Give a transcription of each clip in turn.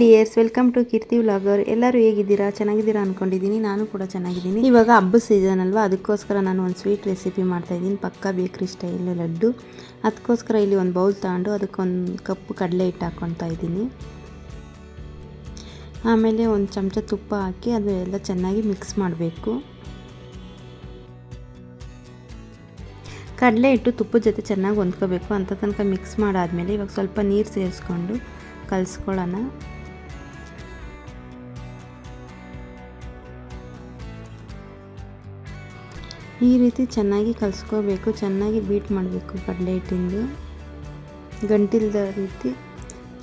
Dears welcome to Keerthi vlogger ಎಲ್ಲರೂ ಹೇಗಿದ್ದೀರಾ? ಚೆನ್ನಾಗಿದ್ದೀರಾ ಅಂದ್ಕೊಂಡಿದ್ದೀನಿ ನಾನು ಕೂಡ ಚೆನ್ನಾಗಿದ್ದೀನಿ. ಇವಾಗ ಹಬ್ಬದ ಸೀಸನ್ ಅಲ್ವಾ? ಅದಕ್ಕೋಸ್ಕರ ನಾನು ಒಂದು ಸ್ವೀಟ್ ರೆಸಿಪಿ ಮಾಡ್ತಾಯಿದ್ದೀನಿ ಪಕ್ಕಾ ಬೇಕ್ರಿ ಸ್ಟೈಲ್ ಲಡ್ಡು. ಅದಕ್ಕೋಸ್ಕರ ಇಲ್ಲಿ ಒಂದು ಬೌಲ್ ತಗೊಂಡು ಅದಕ್ಕೊಂದು ಕಪ್ಪು ಕಡಲೆ ಹಿಟ್ಟು ಹಾಕ್ಕೊತಾ ಇದ್ದೀನಿ. ಆಮೇಲೆ ಒಂದು ಚಮಚ ತುಪ್ಪ ಹಾಕಿ ಅದು ಎಲ್ಲ ಚೆನ್ನಾಗಿ ಮಿಕ್ಸ್ ಮಾಡಬೇಕು. ಕಡಲೆ ಹಿಟ್ಟು ತುಪ್ಪದ ಜೊತೆ ಚೆನ್ನಾಗಿ ಹೊಂದ್ಕೋಬೇಕು. ಅಂತ ತನಕ ಮಿಕ್ಸ್ ಮಾಡಾದಮೇಲೆ ಇವಾಗ ಸ್ವಲ್ಪ ನೀರು ಸೇರಿಸ್ಕೊಂಡು ಕಲಿಸ್ಕೊಳ್ಳೋಣ. ಈ ರೀತಿ ಚೆನ್ನಾಗಿ ಕಲಿಸ್ಕೋಬೇಕು, ಚೆನ್ನಾಗಿ ಬೀಟ್ ಮಾಡಬೇಕು ಕಡಲೆ ಹಿಟ್ಟಿಂದು. ಗಂಟಿಲ್ದ ರೀತಿ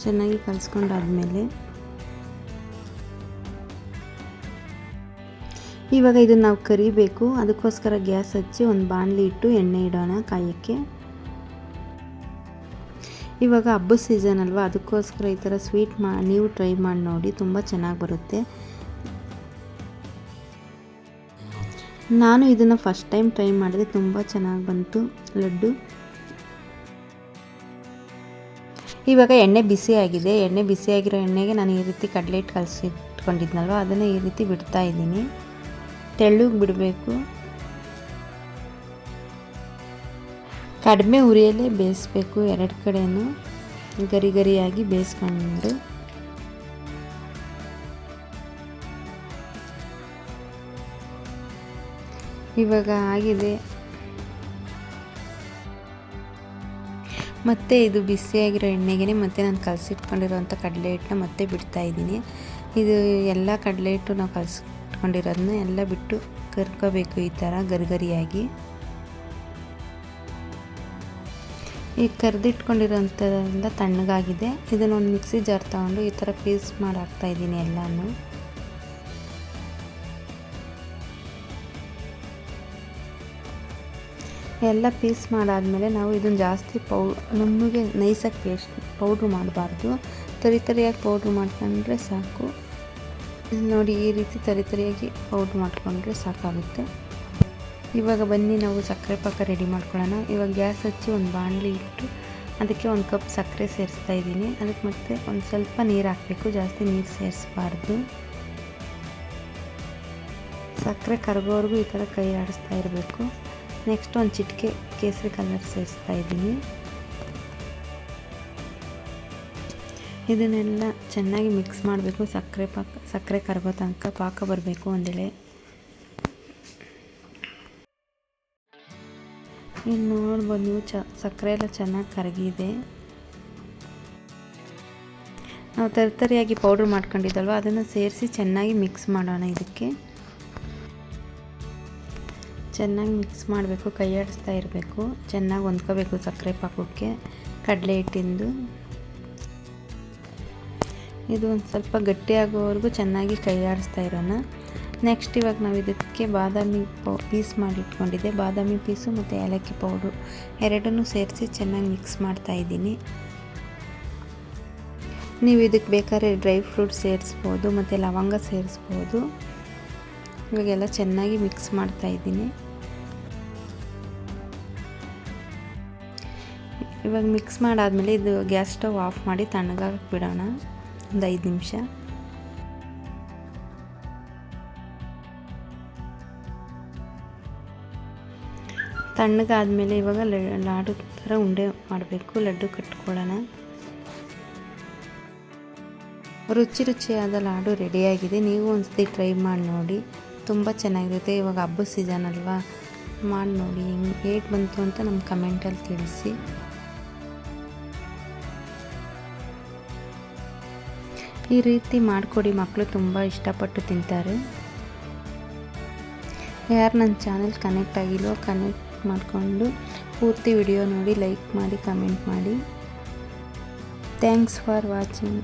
ಚೆನ್ನಾಗಿ ಕಲಿಸ್ಕೊಂಡಾದ್ಮೇಲೆ. ಇವಾಗ ಇದನ್ನು ನಾವು ಕರಿಬೇಕು, ಅದಕ್ಕೋಸ್ಕರ ಗ್ಯಾಸ್ ಹಚ್ಚಿ ಒಂದು ಬಾಣಲಿ ಇಟ್ಟು ಎಣ್ಣೆ ಇಡೋಣ ಕಾಯಕ್ಕೆ. ಇವಾಗ ಹಬ್ಬದ ಸೀಸನ್ ಅಲ್ವಾ, ಅದಕ್ಕೋಸ್ಕರ ಈ ಥರ ಸ್ವೀಟ್ ಮಾ, ನೀವು ಟ್ರೈ ಮಾಡಿ ನೋಡಿ, ತುಂಬ ಚೆನ್ನಾಗಿ ಬರುತ್ತೆ. ನಾನು ಇದನ್ನು ಫಸ್ಟ್ ಟೈಮ್ ಟ್ರೈ ಮಾಡಿದೆ, ತುಂಬ ಚೆನ್ನಾಗಿ ಬಂತು, ಲಡ್ಡು. ಇವಾಗ ಎಣ್ಣೆ ಬಿಸಿ ಆಗಿದೆ. ಎಣ್ಣೆ ಬಿಸಿಯಾಗಿರೋ ಎಣ್ಣೆಗೆ ನಾನು ಈ ರೀತಿ ಕಡಲೆ ಹಿಟ್ಟು ಕಲಸಿಟ್ಕೊಂಡಿದ್ನಲ್ವ, ಅದನ್ನು ಈ ರೀತಿ ಬಿಡ್ತಾ ಇದ್ದೀನಿ. ತೆಳ್ಳಗೆ ಬಿಡಬೇಕು. ಕಡಿಮೆ ಉರಿಯಲ್ಲೇ ಬೇಯಿಸ್ಬೇಕು, ಎರಡು ಕಡೆಯೂ ಗರಿ ಗರಿಯಾಗಿ ಬೇಯಿಸ್ಕೊಂಡು. ಇವಾಗ ಆಗಿದೆ. ಮತ್ತು ಇದು ಬಿಸಿಯಾಗಿರೋ ಎಣ್ಣೆಗೆ ಮತ್ತೆ ನಾನು ಕಲಸಿಟ್ಕೊಂಡಿರೋಂಥ ಕಡಲೆ ಹಿಟ್ಟನ್ನ ಮತ್ತೆ ಬಿಡ್ತಾ ಇದ್ದೀನಿ. ಇದು ಎಲ್ಲ ಕಡಲೆ ಹಿಟ್ಟು ನಾವು ಕಲಸಿಟ್ಕೊಂಡಿರೋದನ್ನ ಎಲ್ಲ ಬಿಟ್ಟು ಕರ್ಕೋಬೇಕು ಈ ಥರ ಗರಿಗರಿಯಾಗಿ. ಈ ಕರೆದಿಟ್ಕೊಂಡಿರೋಂಥದ್ರಿಂದ ತಣ್ಣಗಾಗಿದೆ. ಇದನ್ನೊಂದು ಮಿಕ್ಸಿ ಜಾರ್ ತಗೊಂಡು ಈ ಥರ ಪೀಸ್ ಮಾಡಿ ಹಾಕ್ತಾ ಇದ್ದೀನಿ ಎಲ್ಲನೂ. ಎಲ್ಲ ಪೀಸ್ ಮಾಡಾದಮೇಲೆ ನಾವು ಇದನ್ನು ಜಾಸ್ತಿ ಪೌ ನಮಗೆ ನೈಸಾಗಿ ಪೇಸ್ಟ್ ಪೌಡ್ರ್ ಮಾಡಬಾರ್ದು. ತರಿ ತರಿಯಾಗಿ ಪೌಡ್ರ್ ಮಾಡ್ಕೊಂಡ್ರೆ ಸಾಕು. ನೋಡಿ ಈ ರೀತಿ ತರಿ ತರಿಯಾಗಿ ಪೌಡ್ರ್ ಮಾಡಿಕೊಂಡ್ರೆ ಸಾಕಾಗುತ್ತೆ. ಇವಾಗ ಬನ್ನಿ ನಾವು ಸಕ್ಕರೆ ಪಾಕ ರೆಡಿ ಮಾಡ್ಕೊಳ್ಳೋಣ. ಇವಾಗ ಗ್ಯಾಸ್ ಹಚ್ಚಿ ಒಂದು ಬಾಣಲಿ ಇಟ್ಟು ಅದಕ್ಕೆ ಒಂದು ಕಪ್ ಸಕ್ಕರೆ ಸೇರಿಸ್ತಾ ಇದ್ದೀನಿ. ಅದಕ್ಕೆ ಮತ್ತೆ ಒಂದು ಸ್ವಲ್ಪ ನೀರು ಹಾಕಬೇಕು. ಜಾಸ್ತಿ ನೀರು ಸೇರಿಸಬಾರ್ದು. ಸಕ್ಕರೆ ಕರಗೋವರೆಗೂ ಈ ಥರ ಕೈ ಆಡಿಸ್ತಾ ಇರಬೇಕು. ನೆಕ್ಸ್ಟ್ ಒಂದು ಚಿಟಿಕೆ ಕೇಸರಿ ಕಲರ್ ಸೇರಿಸ್ತಾ ಇದ್ದೀನಿ. ಇದನ್ನೆಲ್ಲ ಚೆನ್ನಾಗಿ ಮಿಕ್ಸ್ ಮಾಡಬೇಕು. ಸಕ್ಕರೆ ಪಾಕ, ಸಕ್ಕರೆ ಕರಗೋ ತನಕ ಪಾಕ ಬರಬೇಕು ಒಂದೆಳೆ. ಇಲ್ಲಿ ನೋಡ್ಬೋದು ನೀವು ಚ, ಸಕ್ಕರೆ ಎಲ್ಲ ಚೆನ್ನಾಗಿ ಕರಗಿದೆ. ನಾವು ತರಿತರಿಯಾಗಿ ಪೌಡ್ರ್ ಮಾಡ್ಕೊಂಡಿದ್ದಲ್ವ, ಅದನ್ನು ಸೇರಿಸಿ ಚೆನ್ನಾಗಿ ಮಿಕ್ಸ್ ಮಾಡೋಣ ಇದಕ್ಕೆ. ಚೆನ್ನಾಗಿ ಮಿಕ್ಸ್ ಮಾಡಬೇಕು, ಕೈ ಇರಬೇಕು. ಚೆನ್ನಾಗಿ ಹೊಂದ್ಕೋಬೇಕು ಸಕ್ಕರೆ ಪಾಕಕ್ಕೆ, ಕಡಲೆ ಹಿಟ್ಟಿಂದು. ಇದು ಒಂದು ಸ್ವಲ್ಪ ಗಟ್ಟಿಯಾಗೋವರೆಗೂ ಚೆನ್ನಾಗಿ ಕೈ ಇರೋಣ. ನೆಕ್ಸ್ಟ್ ಇವಾಗ ನಾವು ಇದಕ್ಕೆ ಬಾದಾಮಿ ಪೌ, ಪೀಸ್ ಮಾಡಿ ಇಟ್ಕೊಂಡಿದ್ದೆ ಬಾದಾಮಿ ಪೀಸು ಮತ್ತು ಏಲಕ್ಕಿ ಪೌಡ್ರು ಎರಡನ್ನೂ ಸೇರಿಸಿ ಚೆನ್ನಾಗಿ ಮಿಕ್ಸ್ ಮಾಡ್ತಾ ಇದ್ದೀನಿ. ನೀವು ಇದಕ್ಕೆ ಬೇಕಾದ್ರೆ ಡ್ರೈ ಫ್ರೂಟ್ ಸೇರಿಸ್ಬೋದು, ಮತ್ತು ಲವಂಗ ಸೇರಿಸ್ಬೋದು. ಇವಾಗೆಲ್ಲ ಚೆನ್ನಾಗಿ ಮಿಕ್ಸ್ ಮಾಡ್ತಾ ಇದ್ದೀನಿ. ಇವಾಗ ಮಿಕ್ಸ್ ಮಾಡಾದಮೇಲೆ ಇದು ಗ್ಯಾಸ್ ಸ್ಟವ್ ಆಫ್ ಮಾಡಿ ತಣ್ಣಗಾಗಕ್ಕೆ ಬಿಡೋಣ. ಒಂದು ಐದು ನಿಮಿಷ. ತಣ್ಣಗಾದಮೇಲೆ ಇವಾಗ ಲಾಡು ಥರ ಉಂಡೆ ಮಾಡಬೇಕು, ಲಡ್ಡು ಕಟ್ಕೊಳ್ಳೋಣ. ರುಚಿ ರುಚಿಯಾದ ಲಾಡು ರೆಡಿಯಾಗಿದೆ ನೀವು ಒಂದ್ಸತಿ ಟ್ರೈ ಮಾಡಿ ನೋಡಿ. ತುಂಬ ಚೆನ್ನಾಗಿರುತ್ತೆ. ಇವಾಗ ಹಬ್ಬದ ಸೀಸನ್ ಅಲ್ವಾ? ಮಾಡಿ ನೋಡಿ. ಹೆಂಗೆ, ಹೇಗೆ ಬಂತು ಅಂತ ನಮ್ಮ ಕಮೆಂಟಲ್ಲಿ ತಿಳಿಸಿ. ಈ ರೀತಿ ಮಾಡಿಕೊಡಿ ಮಕ್ಕಳು ತುಂಬ ಇಷ್ಟಪಟ್ಟು ತಿಂತಾರೆ. ಯಾರು ನನ್ನ ಚಾನೆಲ್ ಕನೆಕ್ಟ್ ಆಗಿಲ್ವೋ ಕನೆಕ್ಟ್ ಮಾಡಿಕೊಂಡು ಪೂರ್ತಿ ವಿಡಿಯೋ ನೋಡಿ ಲೈಕ್ ಮಾಡಿ ಕಮೆಂಟ್ ಮಾಡಿ. Thanks for watching